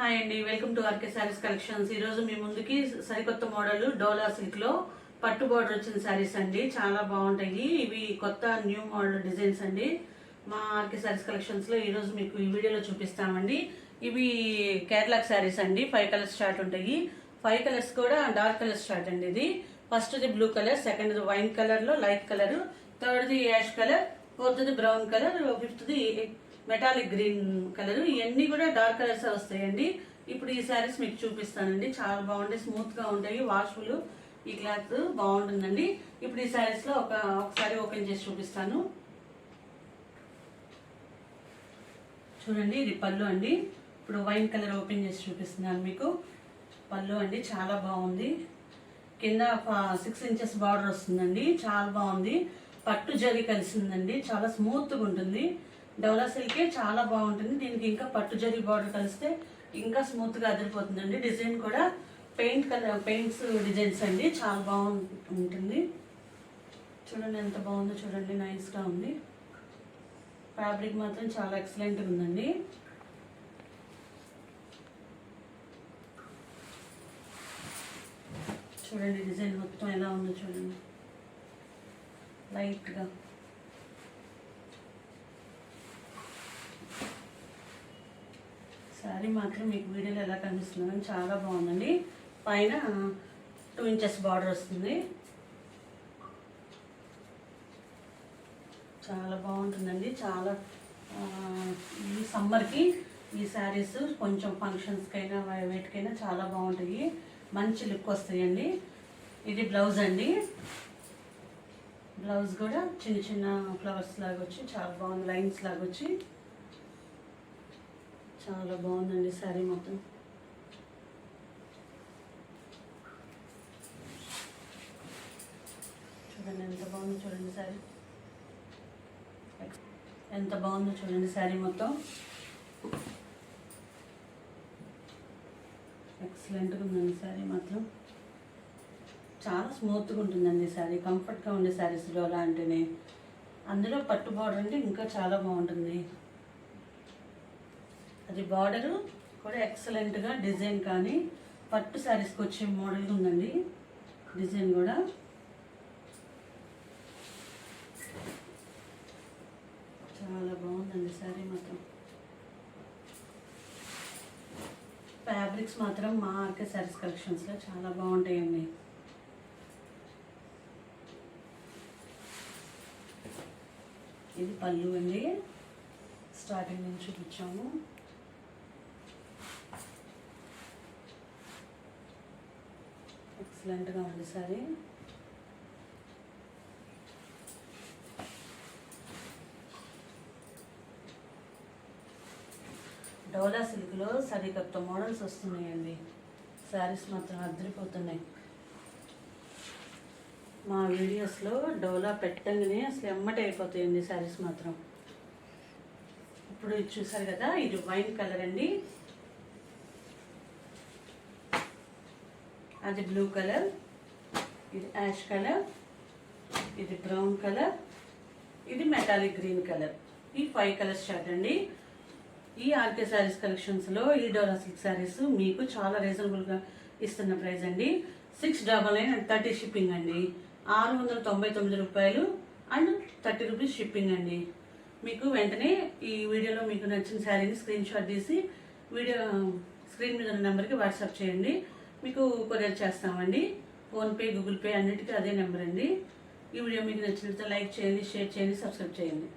Hi అండి welcome to RK saris collections. ఈరోజు మీ ముందుకి సరికొత్త మోడల్ డోలా సిల్క్లో పట్టు బార్డర్ వచ్చిన శారీస్ అండి. చాలా బాగుంటాయి. ఇవి కొత్త న్యూ మోడల్ డిజైన్స్ అండి. మా ఆర్కే శారీస్ కలెక్షన్స్లో మీకు ఈ వీడియోలో చూపిస్తామండి. ఇవి కేరళ శారీస్ అండి. ఫైవ్ కలర్స్ స్టార్ట్ ఉంటాయి. ఫైవ్ కలర్స్ కూడా డార్క్ కలర్ స్టార్ట్ అండి ఇది. First the blue colour second the wine కలర్లో light colour third the ash colour fourth the brown colour fifth the metallic green colour ఇవన్నీ కూడా డార్క్ కలర్స్ వస్తాయండి. ఇప్పుడు ఈ శారీస్ మీకు చూపిస్తానండి. చాలా బాగుంటాయి స్మూత్గా ఉంటాయి వాష్ఫుల్ ఈ క్లాత్ బాగుంటుందండి. ఇప్పుడు ఈ శారీస్లో ఒక ఒకసారి ఓపెన్ చేసి చూపిస్తాను. చూడండి ఇది పళ్ళు అండి. ఇప్పుడు వైన్ కలర్ ఓపెన్ చేసి చూపిస్తున్నాను మీకు. పళ్ళు అండి చాలా బాగుంది. కింద సిక్స్ ఇంచెస్ బార్డర్ వస్తుందండి. చాలా బాగుంది. పట్టు జరి కలిసిందండి చాలా స్మూత్గా ఉంటుంది. డౌలా సిల్కే చాలా బాగుంటుంది. దీనికి ఇంకా పట్టు జరీ బార్డర్ కలిస్తే ఇంకా స్మూత్గా అదిరిపోతుందండి. డిజైన్ కూడా పెయింట్ కలర్ పెయింట్స్ డిజైన్స్ అండి. చాలా బాగుంటుంది. చూడండి ఎంత బాగుందో చూడండి. నైస్గా ఉంది. ఫ్యాబ్రిక్ మాత్రం చాలా ఎక్సలెంట్గా ఉందండి. చూడండి డిజైన్ మొత్తం ఎలా ఉందో చూడండి. లైట్గా. శారీ మాత్రం మీకు వీడియోలో ఎలా కనిపిస్తుందని చాలా బాగుందండి. పైన టూ ఇంచెస్ బార్డర్ వస్తుంది. చాలా బాగుంటుందండి. చాలా ఈ సమ్మర్కి ఈ శారీస్ కొంచెం ఫంక్షన్స్కైనా వేటికైనా చాలా బాగుంటాయి. మంచి లుక్ వస్తాయండి. ఇది బ్లౌజ్ అండి. బ్లౌజ్ కూడా చిన్న చిన్న ఫ్లవర్స్ లాగా వచ్చి చాలా బాగుంది. లైన్స్ లాగా వచ్చి చాలా బాగుందండి శారీ మొత్తం. చూడండి ఎంత బాగుందో చూడండి శారీ. ఎంత బాగుందో చూడండి శారీ మొత్తం. ఎక్సలెంట్గా ఉందండి శారీ మాత్రం. చాలా స్మూత్గా ఉంటుందండి శారీ. కంఫర్ట్గా ఉండే శారీస్లో డోలా అంటేనే అందులో పట్టు బార్డర్ అంటే ఇంకా చాలా బాగుంటుంది. అది బార్డరు కూడా ఎక్సలెంట్గా డిజైన్ కానీ పట్టు శారీస్కి వచ్చే మోడల్ ఉందండి. డిజైన్ కూడా. చాలా బాగుందండి శారీ మాత్రం. ఫ్యాబ్రిక్స్ మాత్రం మా ఆర్కే శారీస్ కలెక్షన్స్లో చాలా బాగుంటాయండి. ఇది పళ్ళు అండి. స్టార్టింగ్ నుంచి చూపించాము. ఎక్సలెంట్గా ఉంది సారీ. డోలా సిల్క్లో సరికొత్త మోడల్స్ వస్తున్నాయండి. శారీస్ మాత్రం అదిరిపోతున్నాయి మా వీడియోస్లో డోలా పెట్టంగానే అసలు ఎమ్మటి అయిపోతాయండి శారీస్ మాత్రం. ఇప్పుడు ఇది చూసారు కదా ఇది వైన్ కలర్ అండి. అది బ్లూ కలర్ ఇది యాష్ కలర్ ఇది బ్రౌన్ కలర్ ఇది మెటాలిక్ గ్రీన్ కలర్ ఈ ఫైవ్ కలర్స్ షర్ట్ అండి. ఈ ఆర్కే శారీస్ కలెక్షన్స్లో ఈ డోలా సిల్క్ శారీస్ మీకు చాలా రీజనబుల్గా ఇస్తున్న ప్రైస్ అండి. Six double nine and thirty shipping అండి. ఆరు వందల తొంభై తొమ్మిది రూపాయలు అండ్ థర్టీ రూపీస్ షిప్పింగ్ అండి. మీకు వెంటనే ఈ వీడియోలో మీకు నచ్చిన శారీని స్క్రీన్ షాట్ తీసి వీడియో స్క్రీన్ మీద ఉన్న నెంబర్కి వాట్సాప్ చేయండి. మీకు కొరియర్ చేస్తామండి. ఫోన్పే గూగుల్ పే అన్నిటికీ అదే నెంబర్ అండి. ఈ వీడియో మీకు నచ్చినట్లయితే లైక్ చేయండి షేర్ చేయండి సబ్స్క్రైబ్ చేయండి.